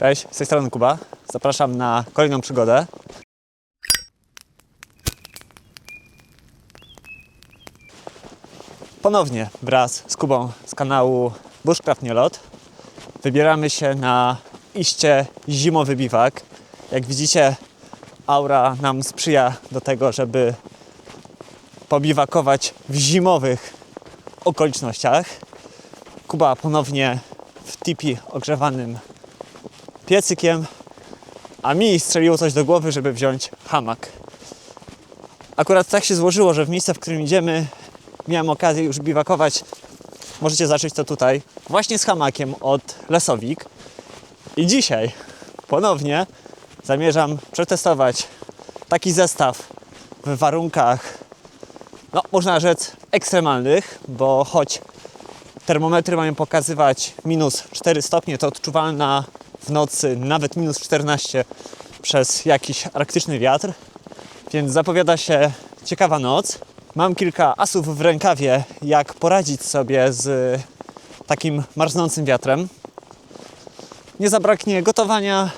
Cześć, z tej strony Kuba. Zapraszam na kolejną przygodę. Ponownie wraz z Kubą z kanału Bushcraft Nielot wybieramy się na iście zimowy biwak. Jak widzicie, aura nam sprzyja do tego, żeby pobiwakować w zimowych okolicznościach. Kuba ponownie w tipi ogrzewanym piecykiem, a mi strzeliło coś do głowy, żeby wziąć hamak. Akurat tak się złożyło, że w miejsce, w którym idziemy, miałem okazję już biwakować. Możecie zacząć to tutaj, właśnie z hamakiem od Lesowik. I dzisiaj ponownie zamierzam przetestować taki zestaw w warunkach, no można rzec, ekstremalnych, bo choć termometry mają pokazywać minus 4 stopnie, to odczuwalna nocy nawet minus 14 przez jakiś arktyczny wiatr, więc zapowiada się ciekawa noc. Mam kilka asów w rękawie, jak poradzić sobie z takim marznącym wiatrem. Nie zabraknie gotowania,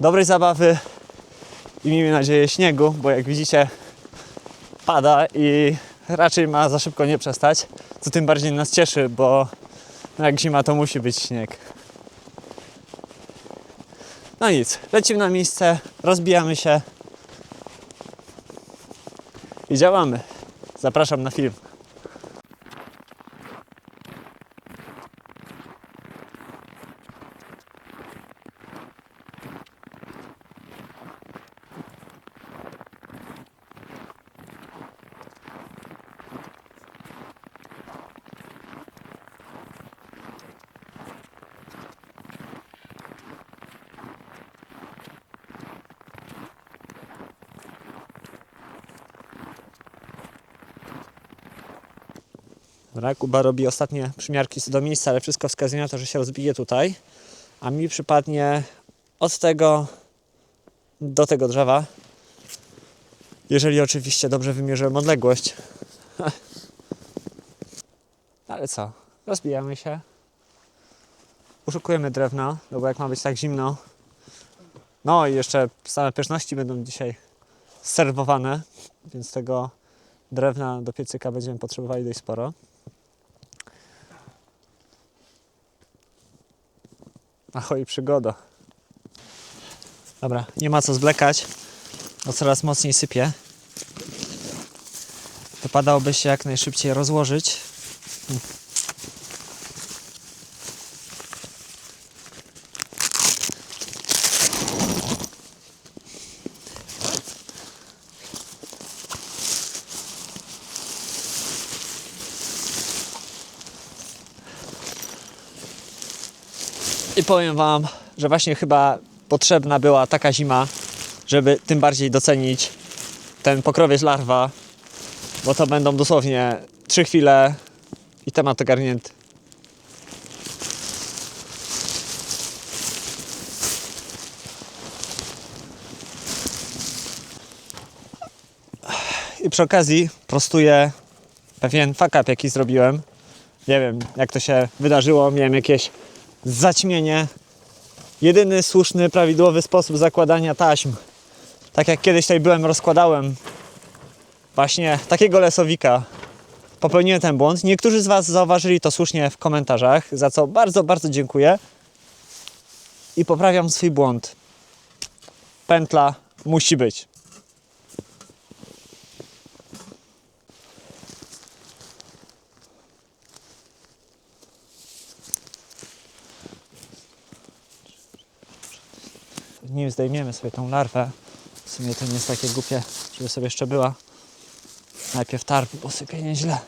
dobrej zabawy i miejmy nadzieję śniegu, bo jak widzicie pada i raczej ma za szybko nie przestać, co tym bardziej nas cieszy, bo jak zima to musi być śnieg. No nic, lecimy na miejsce, rozbijamy się i działamy. Zapraszam na film. Dobra, Kuba robi ostatnie przymiarki co do miejsca, ale wszystko wskazuje na to, że się rozbije tutaj. A mi przypadnie od tego do tego drzewa. Jeżeli oczywiście dobrze wymierzyłem odległość. Ale co? Rozbijamy się. Uszukujemy drewno, no bo jak ma być tak zimno. No i jeszcze same pyszności będą dzisiaj serwowane, więc tego drewna do piecyka będziemy potrzebowali dość sporo. Ahoj, przygoda. Dobra, nie ma co zwlekać, bo coraz mocniej sypie. Wypadałoby się jak najszybciej rozłożyć. Powiem Wam, że właśnie chyba potrzebna była taka zima, żeby tym bardziej docenić ten pokrowiec larwa, bo to będą dosłownie trzy chwile i temat ogarnięty. I przy okazji prostuję pewien fuck up, jaki zrobiłem. Nie wiem, jak to się wydarzyło. Miałem jakieś zaćmienie. Jedyny słuszny, prawidłowy sposób zakładania taśm. Tak jak kiedyś tutaj byłem, rozkładałem właśnie takiego lesowika. Popełniłem ten błąd. Niektórzy z Was zauważyli to słusznie w komentarzach, za co bardzo, bardzo dziękuję. I poprawiam swój błąd. Pętla musi być. Nim zdejmiemy sobie tą larwę, w sumie to nie jest takie głupie, żeby sobie jeszcze była. Najpierw tarp posypię nieźle.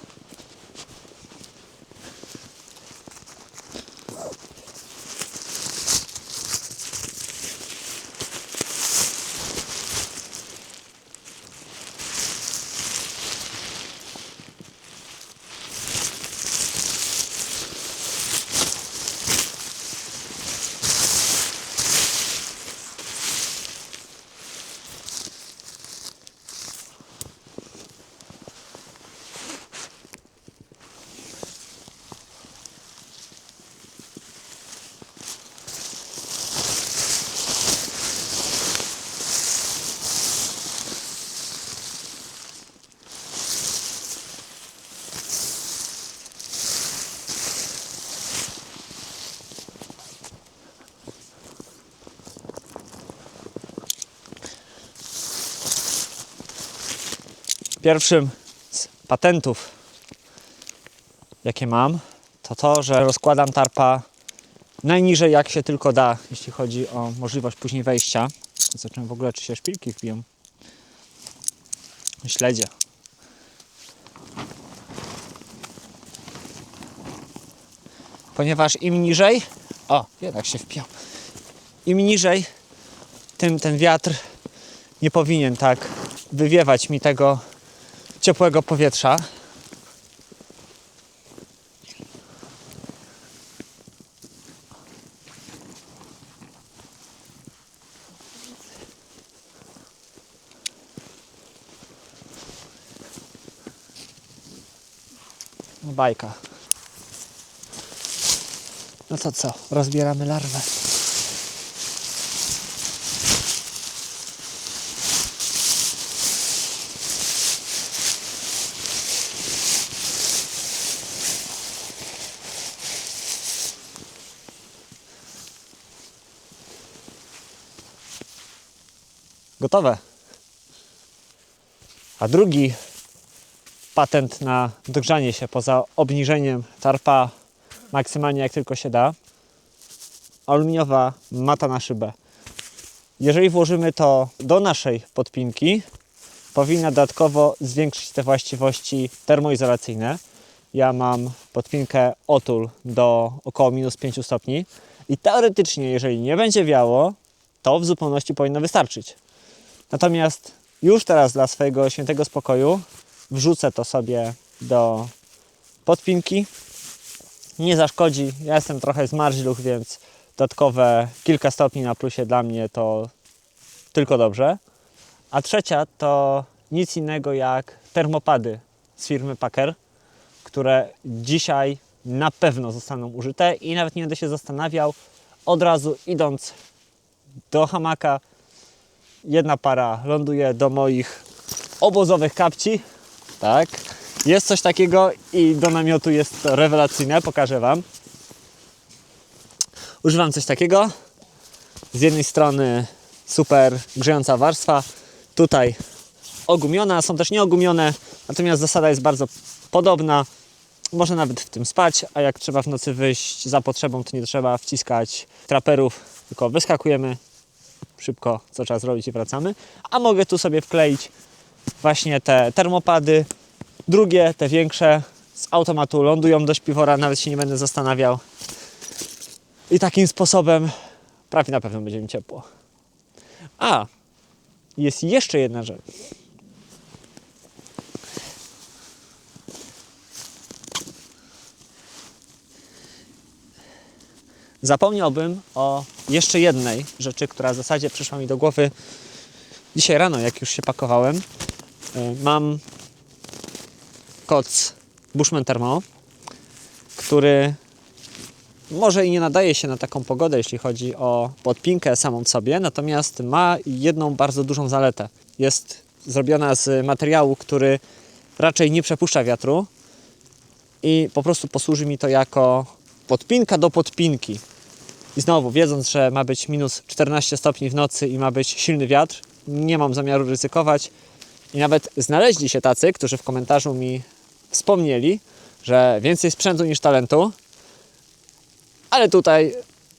Pierwszym z patentów, jakie mam, to to, że rozkładam tarpa najniżej jak się tylko da, jeśli chodzi o możliwość później wejścia. Zobaczymy w ogóle, czy się szpilki wbiją. Śledzie. Ponieważ im niżej, o, jednak się wpiął. Im niżej, tym ten wiatr nie powinien tak wywiewać mi tego ciepłego powietrza. Bajka. No to co? Rozbieramy larwę. Gotowe. A drugi patent na dogrzanie się poza obniżeniem tarpa maksymalnie jak tylko się da. Aluminiowa mata na szybę. Jeżeli włożymy to do naszej podpinki, powinna dodatkowo zwiększyć te właściwości termoizolacyjne. Ja mam podpinkę Otul do około minus 5 stopni i teoretycznie, jeżeli nie będzie wiało, to w zupełności powinno wystarczyć. Natomiast już teraz dla swojego świętego spokoju wrzucę to sobie do podpinki. Nie zaszkodzi. Ja jestem trochę zmarzluch, więc dodatkowe kilka stopni na plusie dla mnie to tylko dobrze. A trzecia to nic innego jak termopady z firmy Packer, które dzisiaj na pewno zostaną użyte i nawet nie będę się zastanawiał. Od razu idąc do hamaka, jedna para ląduje do moich obozowych kapci. Tak. Jest coś takiego i do namiotu jest to rewelacyjne, pokażę Wam. Używam coś takiego. Z jednej strony super grzejąca warstwa, tutaj ogumiona, są też nieogumione, natomiast zasada jest bardzo podobna. Można nawet w tym spać, a jak trzeba w nocy wyjść za potrzebą, to nie trzeba wciskać traperów, tylko wyskakujemy szybko, co trzeba zrobić i wracamy. A mogę tu sobie wkleić właśnie te termopady, drugie, te większe z automatu lądują do śpiwora, nawet się nie będę zastanawiał. I takim sposobem prawie na pewno będzie mi ciepło. A, jest jeszcze jedna rzecz. Zapomniałbym o jeszcze jednej rzeczy, która w zasadzie przyszła mi do głowy dzisiaj rano, jak już się pakowałem. Y, Mam koc Bushman Thermo, który może i nie nadaje się na taką pogodę, jeśli chodzi o podpinkę samą sobie, natomiast ma jedną bardzo dużą zaletę. Jest zrobiona z materiału, który raczej nie przepuszcza wiatru i po prostu posłuży mi to jako podpinka do podpinki. I znowu, wiedząc, że ma być minus 14 stopni w nocy i ma być silny wiatr, nie mam zamiaru ryzykować. I nawet znaleźli się tacy, którzy w komentarzu mi wspomnieli, że więcej sprzętu niż talentu, ale tutaj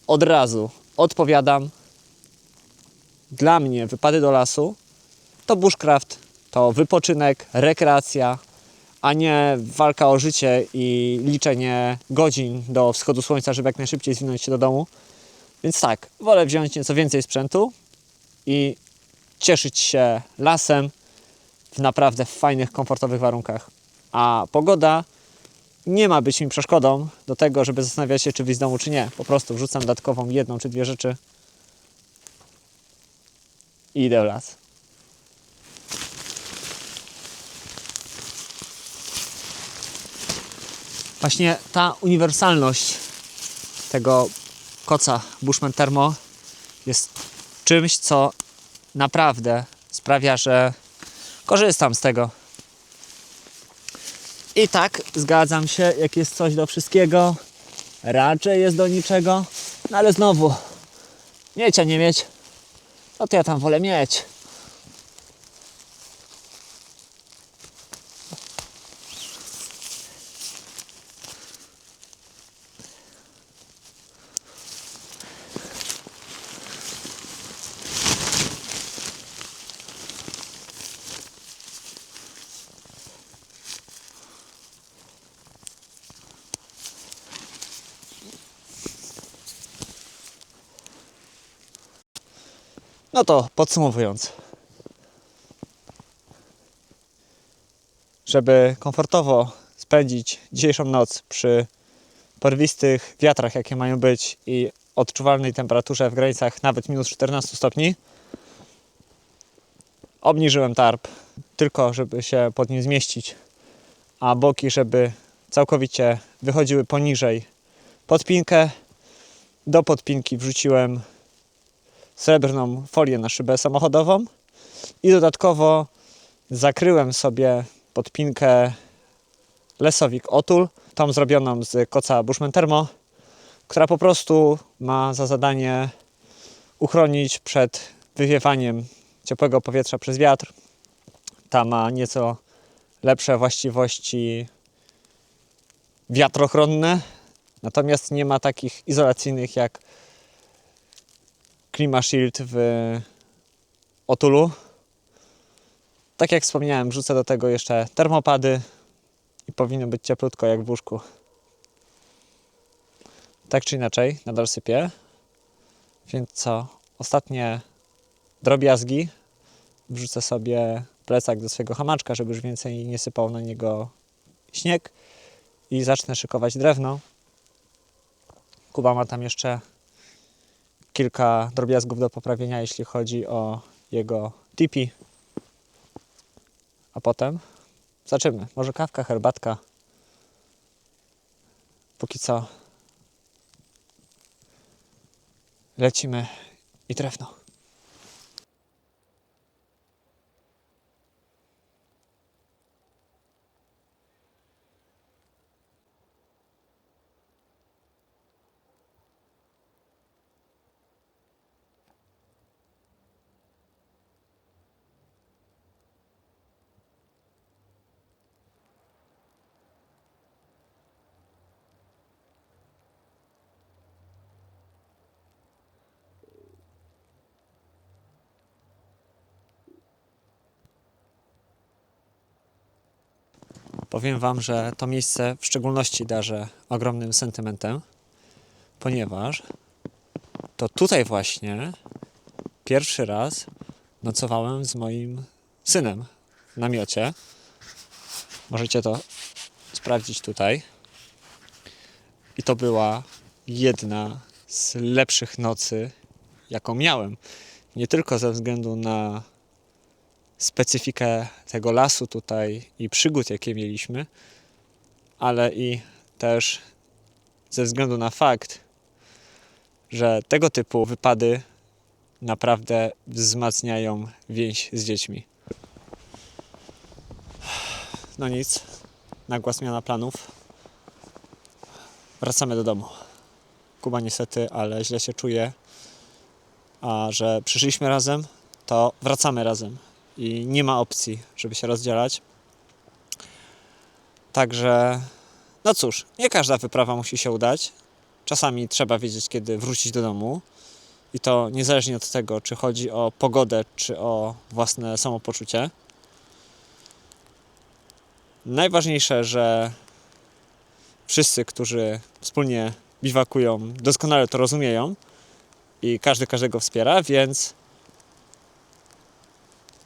od razu odpowiadam. Dla mnie wypady do lasu to bushcraft, to wypoczynek, rekreacja, a nie walka o życie i liczenie godzin do wschodu słońca, żeby jak najszybciej zwinąć się do domu. Więc tak, wolę wziąć nieco więcej sprzętu i cieszyć się lasem w naprawdę fajnych, komfortowych warunkach. A pogoda nie ma być mi przeszkodą do tego, żeby zastanawiać się, czy wyjść z domu, czy nie. Po prostu wrzucam dodatkową jedną czy dwie rzeczy i idę w las. Właśnie ta uniwersalność tego koca Bushman Thermo jest czymś, co naprawdę sprawia, że korzystam z tego. I tak zgadzam się, jak jest coś do wszystkiego, raczej jest do niczego, no ale znowu, mieć, a nie mieć, no to ja tam wolę mieć. No to podsumowując. Żeby komfortowo spędzić dzisiejszą noc przy porwistych wiatrach, jakie mają być i odczuwalnej temperaturze w granicach nawet minus 14 stopni, obniżyłem tarp tylko, żeby się pod nim zmieścić, a boki, żeby całkowicie wychodziły poniżej podpinkę. Do podpinki wrzuciłem srebrną folię na szybę samochodową i dodatkowo zakryłem sobie podpinkę Lesowik Otul, tą zrobioną z koca Bushman Thermo, która po prostu ma za zadanie uchronić przed wywiewaniem ciepłego powietrza przez wiatr. Ta ma nieco lepsze właściwości wiatrochronne, natomiast nie ma takich izolacyjnych jak Klima Shield w Otulu. Tak jak wspomniałem, wrzucę do tego jeszcze termopady i powinno być cieplutko jak w łóżku. Tak czy inaczej, nadal sypię. Więc co? Ostatnie drobiazgi. Wrzucę sobie plecak do swojego hamaczka, żeby już więcej nie sypał na niego śnieg. I zacznę szykować drewno. Kuba ma tam jeszcze kilka drobiazgów do poprawienia, jeśli chodzi o jego tipi. A potem zobaczymy. Może kawka, herbatka. Póki co lecimy i drewno. Powiem Wam, że to miejsce w szczególności darzę ogromnym sentymentem, ponieważ to tutaj właśnie pierwszy raz nocowałem z moim synem w namiocie. Możecie to sprawdzić tutaj. I to była jedna z lepszych nocy, jaką miałem. Nie tylko ze względu na specyfikę tego lasu tutaj i przygód, jakie mieliśmy, ale i też ze względu na fakt, że tego typu wypady naprawdę wzmacniają więź z dziećmi. No nic, nagła zmiana planów. Wracamy do domu. Kuba niestety, ale źle się czuje, a że przyszliśmy razem, to wracamy razem i nie ma opcji, żeby się rozdzielać. Także, no cóż, nie każda wyprawa musi się udać. Czasami trzeba wiedzieć, kiedy wrócić do domu. I to niezależnie od tego, czy chodzi o pogodę, czy o własne samopoczucie. Najważniejsze, że wszyscy, którzy wspólnie biwakują, doskonale to rozumieją i każdy każdego wspiera, więc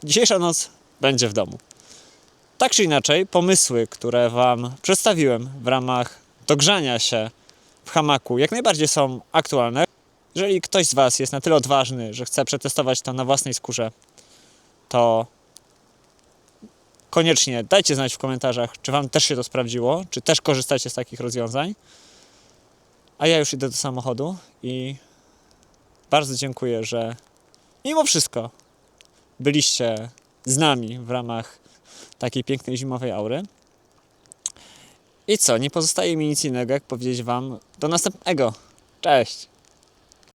dzisiejsza noc będzie w domu. Tak czy inaczej, pomysły, które Wam przedstawiłem w ramach dogrzania się w hamaku, jak najbardziej są aktualne. Jeżeli ktoś z Was jest na tyle odważny, że chce przetestować to na własnej skórze, to koniecznie dajcie znać w komentarzach, czy Wam też się to sprawdziło, czy też korzystacie z takich rozwiązań. A ja już idę do samochodu i bardzo dziękuję, że mimo wszystko byliście z nami w ramach takiej pięknej zimowej aury. I co, nie pozostaje mi nic innego, jak powiedzieć Wam do następnego. Cześć!